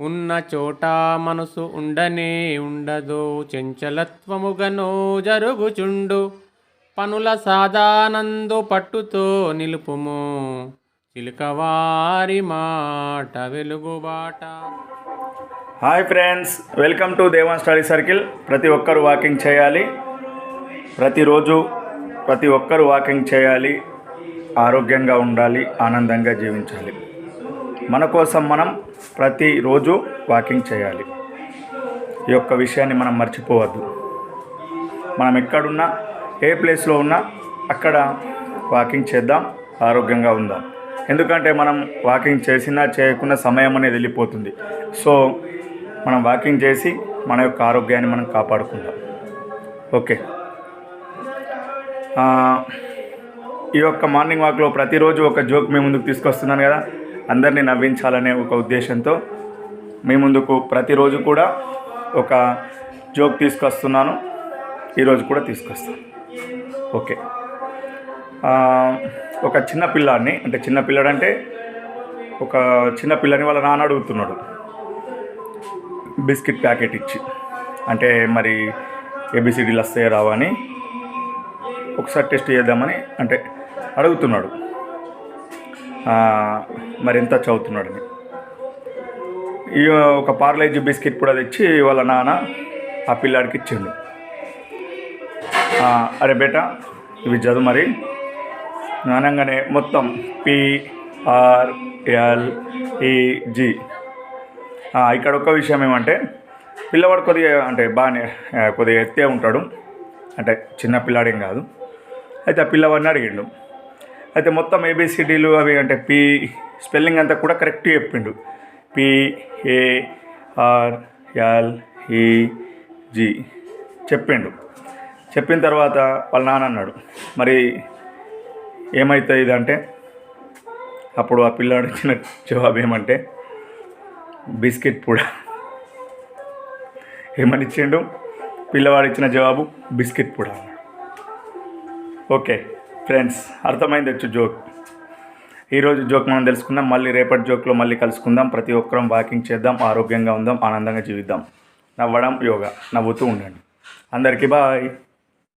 ఉన్న చోట మనసు ఉండనే ఉండదు చెంచలత్వముగనో జరుగుచుండు పనుల సాదానందు పట్టుతో నిలుపుము చిలుకవారి మాట వెలుగుబాట. Hi friends welcome to Devan study circle ప్రతి ఒక్కరు వాకింగ్ చేయాలి. ప్రతిరోజు ప్రతి ఒక్కరు వాకింగ్ చేయాలి. ఆరోగ్యంగా ఉండాలి ఆనందంగా జీవించాలి. మన కోసం మనం ప్రతిరోజు వాకింగ్ చేయాలి. ఈ యొక్క విషయాన్ని మనం మర్చిపోవద్దు. మనం ఎక్కడున్నా ఏ ప్లేస్లో ఉన్నా అక్కడ వాకింగ్ చేద్దాం ఆరోగ్యంగా ఉందాం. ఎందుకంటే మనం వాకింగ్ చేసినా చేయకుండా సమయం అనేది వెళ్ళిపోతుంది. సో మనం వాకింగ్ చేసి మన యొక్క ఆరోగ్యాన్ని మనం కాపాడుకుందాం. ఓకే. ఈ యొక్క మార్నింగ్ వాక్లో ప్రతిరోజు ఒక జోక్ మేము ముందుకు తీసుకొస్తున్నాను కదా. అందరినీ నవ్వించాలనే ఒక ఉద్దేశంతో మీ ముందుకు ప్రతిరోజు కూడా ఒక జోక్ తీసుకొస్తున్నాను. ఈరోజు కూడా తీసుకొస్తాను. ఓకే. ఒక చిన్న పిల్లాడిని అంటే చిన్న పిల్లాడు ఒక చిన్న పిల్లని వాళ్ళ నాన్న అడుగుతున్నాడు. బిస్కెట్ ప్యాకెట్ ఇచ్చి. అంటే మరి ఏబిసిడీలు వస్తాయో రావా అని ఒకసారి టెస్ట్ చేద్దామని అంటే అడుగుతున్నాడు. మరింత చదువుతున్నాడని. ఈ ఒక పార్లేజీ బిస్కెట్ కూడా తెచ్చి వాళ్ళ నాన్న ఆ పిల్లాడికి ఇచ్చిండు. అరే బేటా ఇవి చదువు మరి. అనగానే మొత్తం పిఆర్ఎల్ఈజి ఇక్కడ ఒక విషయం ఏమంటే పిల్లవాడు కొద్దిగా అంటే బాగానే కొద్దిగా ఎత్తే ఉంటాడు. అంటే చిన్న పిల్లాడేం కాదు. అయితే ఆ పిల్లవాడిని అడిగిండు. అయితే మొత్తం ఏబిసిడీలు అవి అంటే పి స్పెల్లింగ్ అంతా కూడా కరెక్ట్ చెప్పిండు. పిఏఆర్ఎల్ఈజి e, చెప్పిండు. చెప్పిన తర్వాత వాళ్ళ నాన్న అన్నాడు మరి ఏమవుతుంది ఇదంటే? అప్పుడు ఆ పిల్లాడు ఇచ్చిన జవాబు ఏమంటే బిస్కెట్ పూడా. ఏమని ఇచ్చిండు? పిల్లవాడు ఇచ్చిన జవాబు బిస్కెట్ పూడా ఓకే. ఫ్రెండ్స్ అర్థమైంది వచ్చు జోక్ ఈరోజు జోక్ మనం తెలుసుకుందాం. మళ్ళీ రేపటి జోక్లో మళ్ళీ కలుసుకుందాం. ప్రతి ఒక్కరం వాకింగ్ చేద్దాం. ఆరోగ్యంగా ఉందాం. ఆనందంగా జీవిద్దాం. నవ్వడం యోగా. నవ్వుతూ ఉండండి. అందరికీ బాయ్